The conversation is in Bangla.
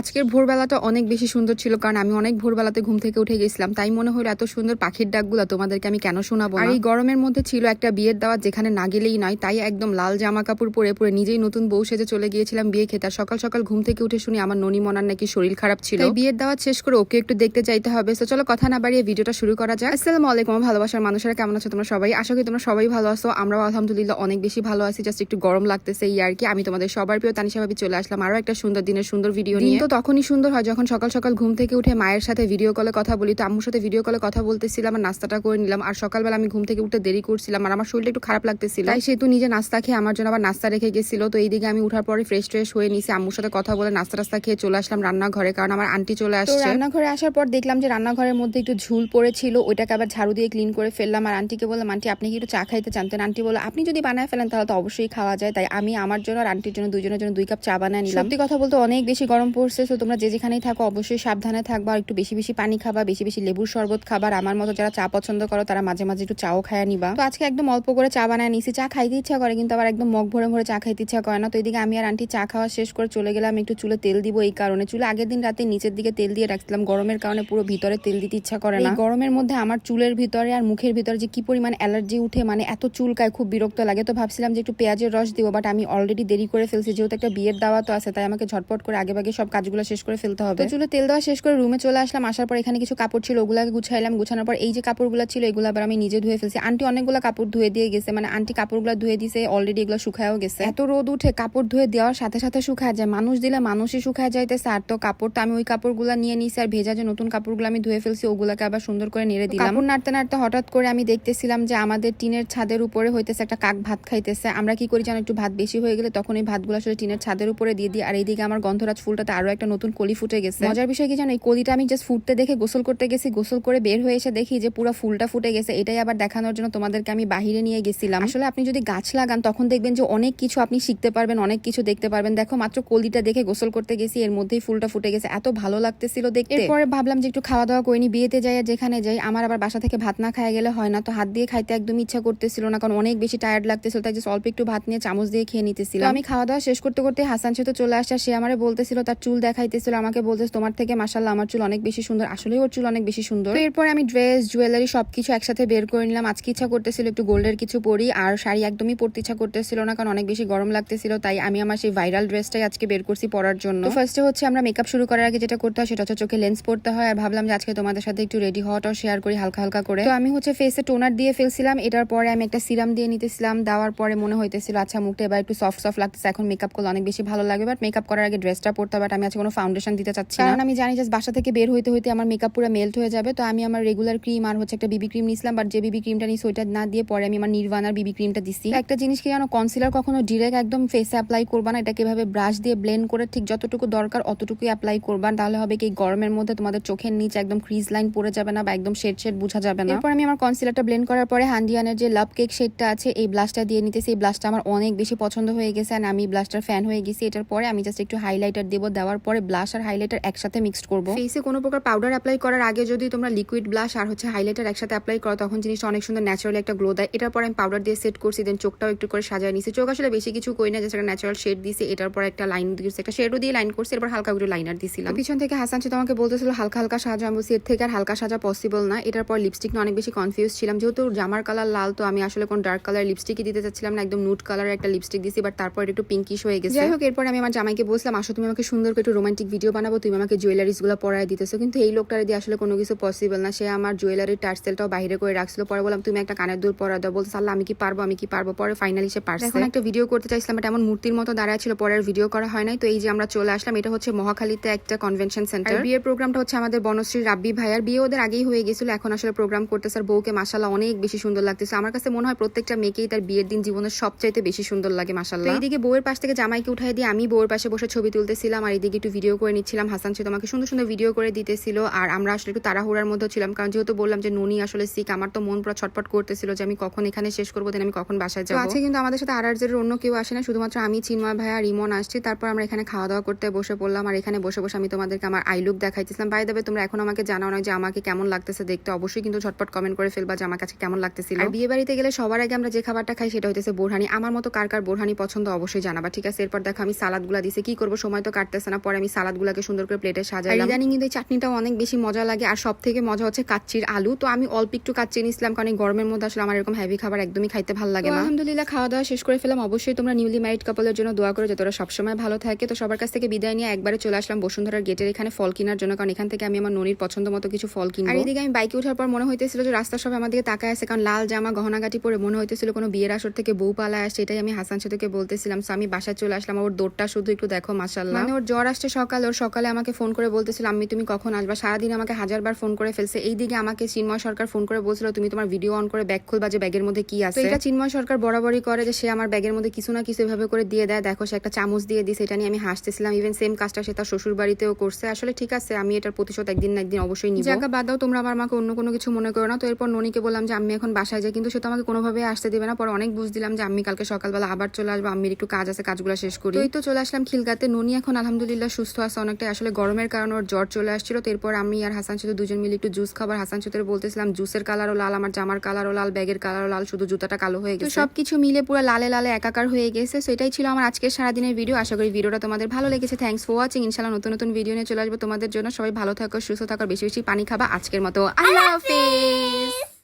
আজকের ভোরবেলাটা অনেক বেশি সুন্দর ছিল কারণ আমি অনেক ভোরবেলাতে ঘুম থেকে উঠে গেছিলাম। তাই মনে হলো এত সুন্দর পাখির ডাকগুলো তোমাদেরকে আমি কেন শোনাবো আর এই গরমের মধ্যে ছিল একটা বিয়ের দাওয়াত যেখানে না গেলেই নয় তাই একদম লাল জামা কাপড় পরে পরে নিজেই নতুন বউ সেজে চলে গিয়েছিলাম বিয়ে খেতে। সকাল সকাল ঘুম থেকে উঠে শুনি আমার ননি মনার নাকি শরীর খারাপ ছিল। তাই বিয়ের দাওয়াত শেষ করে ওকে একটু দেখতে চাইতে হবে। তো চলো কথা না বাড়িয়ে ভিডিওটা শুরু করা যাক। আসসালামু আলাইকুম ভালোবাসার মানুষেরা কেমন আছো তোমরা সবাই? আশা করি তোমরা সবাই ভালো আছো। আমরাও আলহামদুলিল্লাহ অনেক বেশি ভালো আছি। জাস্ট একটু গরম লাগতেছে এই আর কি। আমি তোমাদের সবার প্রিয় তানিশা ভাবি চলে আসলাম। আরও একটা সুন্দর দিনের সুন্দর ভিডিও নিয়ে। তখনই সুন্দর হয় যখন সকাল সকাল ঘুম থেকে উঠে মায়ের সাথে ভিডিও কলে কথা বলি তো আম্মুর সাথে ভিডিও কলে কথা বলতেছিলাম আর নাস্তাটা করে নিলাম। আর সকালবেলা আমি ঘুম থেকে উঠতে দেরি করছিলাম আর আমার শরীরটা একটু খারাপ লাগতেছিল। তাই সেহেতু নিজে নাস্তা খেয়ে আমার জন্য আবার নাস্তা রেখে গেছিল। তো এইদিকে আমি উঠার পরে ফ্রেশ ট্রেশ হয়ে নিছি। আম্মুর সাথে কথা বলে নাস্তা টাস্তা খেয়ে চলে আসলাম রান্নাঘরে কারণ আমার আন্টি চলে আসছে। রান্নাঘরে আসার পর দেখলাম যে রান্নাঘরের মধ্যে একটু ঝুল পড়েছিল ওইটাকে আবার ঝাড়ু দিয়ে ক্লিন করে ফেললাম। আর আন্টিকে বললাম আন্টি আপনি কি একটু চা খাইতে চানতেন আন্টি বলে আপনি যদি বানায় ফেলেন তাহলে তো অবশ্যই খাওয়া যায়। তাই আমি আমার জন্য আর আন্টির জন্য দুজনের জন্য দুই কাপ চা বানায় নিলাম। সত্যি কথা বলতে অনেক বেশি গরম পড়ছে। তো তোমরা যে যেখানেই থাকো, অবশ্যই সাবধানে থাকবা। আর একটু বেশি বেশি পানি খাবা, বেশি বেশি লেবুর শরবত খাবার। আমার মতো যারা চা পছন্দ করো, তারা মাঝে মাঝে একটু চাও খায় নিবা। তো আজকে একদম অল্প করে চা বানায় নিছি। চা খাইতে ইচ্ছা করে, কিন্তু আবার একদম মগ ভরে ভরে চা খাইতে ইচ্ছা করে না। তো এদিকে আমি আর আন্টি চা খাওয়া শেষ করে চলে গেলাম। একটু চুলে তেল দিব এই কারণে। চুলে আগের দিন রাতে নিচের দিকে তেল দিয়ে রাখছিলাম। গরমের কারণে পুরো ভিতরে তেল দিতে ইচ্ছা করে না। গরমের মধ্যে আমার চুলের ভিতরে আর মুখের ভিতরে যে কি পরিমাণ অ্যালার্জি উঠে মানে এত চুলকায় খুব বিরক্ত লাগে। তো ভাবছিলাম যে একটু পেঁয়াজের রস দিব বাট আমি অলরেডি দেরি করে ফেলছি। যেহেতু একটা বিয়ের দাওয়া তো আছে, তাই আমাকে ঝটপট করে আগে ভাগে সব কাজগুলো শেষ করে ফেলতে হবে। চুলে তেল দেওয়া শেষ করে রুমে চলে আসলাম আসার পর এখানে কিছু কাপড় ছিল ওগুলাকে গুছাইলাম। গুছানোর পর এই যে কাপড়গুলো ছিল এগুলো আবার আমি নিজে ধুয়ে ফেলছি। আন্টি অনেকগুলো কাপড় ধুয়ে দিয়ে গেছে মানে আন্টি কাপড়গুলো ধুয়ে দিয়েছে অলরেডি এগুলো শুকায়ও গেছে। এত রোদ উঠে কাপড় ধুয়ে দেওয়ার সাথে সাথে শুকায় যায়। মানুষ দিলে মানুষই শুকায় যাইতেছে আর তো কাপড় তো আমি ওই কাপড়গুলো নিয়ে নিয়েছি আর ভেজা যে নতুন কাপড়গুলো আমি ধুয়ে ফেলছি ওগুলাকে আবার সুন্দর করে নেড়ে দিলাম। কাপড় নাড়তে নাড়তে হঠাৎ করে আমি দেখতেছিলাম যে আমাদের টিনের ছাদের উপরে হইতেছে একটা কাক ভাত খাইতেছে। আমরা কি করি জানো একটু ভাত বেশি হয়ে গেলে তখন এই ভাতগুলো আসলে টিনের ছাদের উপরে দিয়ে দিই আর এইদিকে আমার গন্ধরাজ ফুলটাতে আরও একটা নতুন কলি ফুটে গেছে। মজার বিষয় কি জানো এই কলিটা আমি জাস্ট ফুটতে দেখে গোসল করতে গেছি গোসল করে বের হয়ে এসে দেখি যে পুরো ফুলটা ফুটে গেছে। এটাই আবার দেখানোর জন্য তোমাদেরকে আমি বাহিরে নিয়ে গেছিলাম। আসলে আপনি যদি গাছ লাগান তখন দেখবেন যে অনেক কিছু আপনি শিখতে পারবেন অনেক কিছু দেখতে পারবেন। দেখো মাত্র কলিটা দেখে গোসল করতে গেছি এর মধ্যেই ফুলটা ফুটে গেছে। এত ভালো লাগতেছিল দেখতে। এরপরে ভাবলাম যে একটু খাওয়া দাওয়া করিনি বিয়েতে যাই আর যেখানে যাই। আমার আবার বাসা থেকে ভাত না খাই গেলে হয় না তো হাত দিয়ে খাইতে একদম ইচ্ছা করতেছিল না কারণ অনেক বেশি টায়ার্ড লাগতেছিল তাই যে অল্প একটু ভাত নিয়ে চামচ দিয়ে খেয়ে নিতেছিল আমি খাওয়া দাওয়া শেষ করতে করতে হাসান সে তো চলে আসা সে আমারে বলতেছিল তার চুল দেখাইতেছিল, আমাকে বলতেছে, তোমার থেকে মাসাল্লাহ আমার চুল অনেক বেশি সুন্দর আসলে ওর চুল অনেক বেশি সুন্দর। তো এরপর আমি ড্রেস, জুয়েলারি সবকিছু একসাথে বের করে নিলাম। আজকে ইচ্ছা করতেছিল একটু গোল্ডের কিছু পরি, আর শাড়ি একদমই পরতে ইচ্ছা করতেছিল না, কারণ অনেক বেশি গরম লাগতেছিল, তাই আমি আমার সেই ভাইরাল ড্রেসটাই আজকে বের করছি পরার জন্য। ফার্স্টে হচ্ছে আমরা মেকআপ শুরু করার আগে যেটা করতে হয়, সেটা হচ্ছে চোখে লেন্স পড়তে হয়, আর ভাবলাম যে আজকে তোমাদের সাথে একটু রেডি হওয়াটাও শেয়ার করি হালকা হালকা করে। তো আমি হচ্ছে ফেসে টোনার দিয়ে ফেলছিলাম, এটার পরে আমি একটা সিরাম দিয়ে নিতেছিলাম, দেওয়ার পরে মনে হইতেছিল আচ্ছা মুখটা এবার একটু সফট সফট লাগতেছে, এখন মেকআপ করলে অনেক বেশি ভালো লাগে বাট মেকআপ করার আগে ড্রেসটা পড়তে হবে আমি আজকে কোনো ফাউন্ডেশন দিতে চাচ্ছি। কারণ আমি জানি যে বাসা থেকে বের হইতে হইতে আমার মেকআপ পুরো মেল্ট হয়ে যাবে তো আমি আমার রেগুলার ক্রিম আর হচ্ছে একটা বিবি ক্রিম নিছিলাম বাট যে বিবি ক্রিমটা নিয়েছি ওইটা না দিয়ে পরে আমি আমার নির্বাণার বিবি ক্রিমটা দিছি। একটা জিনিস কি জানো কনসিলার কখনো ডিরেক্ট একদম ফেসে অ্যাপ্লাই করবা না এটাকে এভাবে ব্রাশ দিয়ে ব্লেন্ড করে ঠিক যতটুকু দরকার অতটুকুই অ্যাপ্লাই করবা তাহলে হবে কি গরমের মধ্যে তোমাদের চোখের নিচে একদম ক্রিজ লাইন পড়ে যাবে না বা একদম শেড শেড বোঝা যাবে না। এরপর আমি আমার কনসিলারটা ব্লেন্ড করার পরে হান্ডিয়ানের যে লাভ কেক শেডটা আছে এই ব্লাশটা দিয়ে নিতেছি। এই ব্লাশটা আমার অনেক বেশি পছন্দ হয়ে গেছে আর আমি ব্লাশটার ফ্যান হয়ে গেছি। এটার পরে আমি জাস্ট একটু হাইলাইটার দেবো দেওয়ার পরে ব্লাশ আর হাইলাইটার একসাথে মিক্সড করব। ফেসে কোনো প্রকার পাউডার অ্যাপ্লাই করার আগে যদি তোমরা লিকুইড ব্লাশ আর হচ্ছে হাইলাইটার একসাথে অ্যাপ্লাই করো তখন জিনিসটা অনেক সুন্দর ন্যাচারালি একটা গ্লো দেয়। এটার পর আমি পাউডার দিয়ে সেট করছি দেন চোখটাও একটু করে সাজায় নিছি। চোখ আসলে বেশি কিছু করি না একটা ন্যাচারাল শেড দিছি এটার পর একটা লাইন দিয়েছি একটা শেডও দিয়ে লাইন করছি এরপর হালকা একটু লাইনার দিছিলাম। পিছন থেকে হাসান সে তোমাকে বলতেছিল হালকা হালকা সাজা আমি বলছি এর থেকে আর হালকা সাজা পসিবল না। এটার পর লিপস্টিক নিয়ে অনেক বেশি কনফিউজ ছিলাম। যেহেতু জামার কালার লাল তো আমি আসলে কোন ডার্ক কালার লিপস্টিকই দিতে চাচ্ছিলাম না একদম নুট কালার একটা লিপস্টিক দিছি বাট তারপর একটু পিঙ্কিশ হয়ে গেছে। যাই হোক এরপর আমি আমার জামাইকে বলছিলাম আসো তুমি আমাকে সুন্দর করে একটু রোমান্টিক ভিডিও বানাবো তুমি আমাকে জুয়েলারিসগুলো পরায় দিতেছো কিন্তু এই লোকটারে দিয়ে আসলে কোনো কিছু পসিবল না। সে আমার জুয়েলারির টার্সেলটাও বাইরে করে রাখছিল। পরে বললাম তুমি একটা কানের দূর পরা দাও। বলতে সাল্লাহ আমি কি পারব? আমি কি পারব? পরে ফাইনালি সে পারছে। এখন একটা ভিডিও করতে চাইছিলাম বাট এমন মূর্তির মতো দাঁড়ায় ছিল পরে আর ভিডিও করা হয় নাই। তো এই যে আমরা চলে আসলাম এটা হচ্ছে মহাখালীতে একটা কনভেনশন সেন্টার বিয়ের প্রোগ্রামটা হচ্ছে আমাদের বনশ্রী রাব্বি ভাইয়ার বিয়ে ওদের আগেই হয়ে গেছিল এখন আসলে প্রোগ্রাম করতে স্যার বউকে মাসাল্লাহ অনেক বেশি সুন্দর লাগতেছে। আমার কাছে মনে হয় প্রত্যেকটা মেয়েকেই তার বিয়ের দিন জীবনের সবচাইতে বেশি সুন্দর লাগে মাসাল্লাহ এইদিকে বউয়ের পাশ থেকে জামাইকে উঠাই দিয়ে আমি বউয়ের পাশে বসে ছবি তুলতেছিলাম। আর এদিকে একটু ভিডিও করে নিচ্ছিলাম। হাসান সে তোমাকে সুন্দর সুন্দর ভিডিও করে দিতেছিল। আর আমরা আসলে একটু তাড়াহুড়ার মধ্যে ছিলাম। কারণ যেহেতু বললাম যে ননি আসলে সিক আমার তো মন পুরো ছটপট করতেছিল যে আমি কখন এখানে শেষ করব দেন আমি কখন বাসায় যাব। আছে কিন্তু আমাদের সাথে আর আর অন্য কেউ আসে না শুধুমাত্র আমি চিন্ময় ভাই আর রিমন আসছি। তারপর আমরা এখানে খাওয়া দাওয়া করতে বসে পড়লাম। আর এখানে বসে বসে আমি তোমাদেরকে আমার আই লুক দেখাইতেছিলাম। বাই দেবে তোমরা এখন আমাকে জানাও না যে আমাকে কেমন লাগতেছে দেখতে। অবশ্যই কিন্তু ঝটপট কমেন্ট করে ফেলবা যে আমার কাছে কেমন লাগতেছিল। আর বিয়ে বাড়িতে গেলে সবার আগে আমরা যে খাবারটা খাই সেটা হইতেছে বোরহানি। আমার মতো কার কার বোরহানি পছন্দ অবশ্যই জানাবা ঠিক আছে? এরপর দেখো আমি সালাদগুলা দিছি। কি করব? সময় তো কাটতেছে না। পরে আমি সালাদগুলাকে সুন্দর করে প্লেটে সাজাই ইদানিং কিন্তু এই চাটনিটাও অনেক বেশি মজা লাগে আর সব থেকে মজা হচ্ছে কাচ্চির আলু। তো আমি অল্প একটু কাচ্চি নিয়েছিলাম কারণ গরমের মধ্যে আসলে আমার এরকম হেভি খাবার একদমই খাইতে ভালো লাগে না। আলহামদুলিল্লাহ খাওয়া দাওয়া শেষ করে ফেলাম অবশ্যই তোমরা নিউলি ম্যারিড কাপলের জন্য দোয়া করো যে তোরা সবসময় ভালো থাকে। তো সবার কাছ থেকে বিদায় নিয়ে একবারে চলে আসলাম বসুন্ধরার গেটের এখানে ফল কেনার জন্য কারণ এখান থেকে আমি আমার ননির পছন্দ মতো কিছু ফল কিনবো। আর এদিকে আমি বাইকে ওঠার পর মনে হইতেছিল যে রাস্তা সব আমার দিকে তাকায় আছে কারণ লাল জামা গহনাগাটি পরে মনে হইতেছিল কোনো বিয়ের আসর থেকে বউ পালায় আসে এটাই আমি হাসান সাথে বলতেছিলাম। সো আমি বাসায় চলে আসলাম ওর দৌড়টা শুধু একটু দেখো মাসাল্লাহ মানে ওর জ্বর আসছে সকালে ওর সকালে আমাকে ফোন করে বলতেছিল আমি তুমি কখন আসবা? সারাদিন আমাকে হাজারবার ফোন করে ফেলছে। এই দিকে আমাকে চিন্ময় সরকার ফোন করে বলছিল তুমি তোমার ভিডিও অন করে ব্যাগ খুলবা যে ব্যাগের মধ্যে কি আছে? এটা চিন্ময় সরকার বরাবরই করে যে সে আমার ব্যাগের মধ্যে কিছু না কিছু এভাবে করে দিয়ে দেয়। দেখো সে একটা চামচ দিয়ে দিছে এটা নিয়ে আমি হাসতেছিলাম। ইভেন সেম কাজটা সে তার শ্বশুর বাড়িতেও করছে। আসলে ঠিক আছে আমি এটার প্রতিশোধ একদিন না একদিন অবশ্যই নিব। জায়গা বাদ দাও তোমরা আবার আমাকে অন্য কোনো কিছু মনে করো না। তো এরপর ননিকে বললাম যে আমি এখন বাসায় যাই। কিন্তু সে তো আমাকে কোনোভাবে আসতে দিবে না। পরে অনেক বুঝ দিলাম যে আমি কালকে সকালবেলা আবার চলে আসব। আম্মির একটু কাজ আছে কাজগুলো শেষ করি। এই তো চলে আসলাম খিলগাতে। ননি এখন আলহামদুলিল্লাহ সুস্থ আছে অনেকটাই। আসলে গরমের কারণে ওর জ্বর চলে আসছিল। তো এরপর আমি আর হাসান শুধু দুজন মিলে একটু জুস খাবার হাসান সুতের বলতেছিলাম জুসের কালারও লাল আমার জামার কালারও লাল ব্যাগের কালারও লাল শুধু জুতাটা কালো হয়ে গেছে। সবকিছু মিলে পুরো লালে লালে একাকার হয়ে গেছে। সো এটাই ছিল আমার আজকের সারাদিনের ভিডিও আশা করি ভিডিওটা তোমাদের ভালো লেগেছে। থ্যাংকস ফর ওয়াচিং ইনশাল্লাহ নতুন নতুন ভিডিও নিয়ে চলে আসব তোমাদের জন্য। সবাই ভালো থাকো সুস্থ থাকো বেশি বেশি পানি খাবা আজকের মতো। আল্লাহ হাফিজ!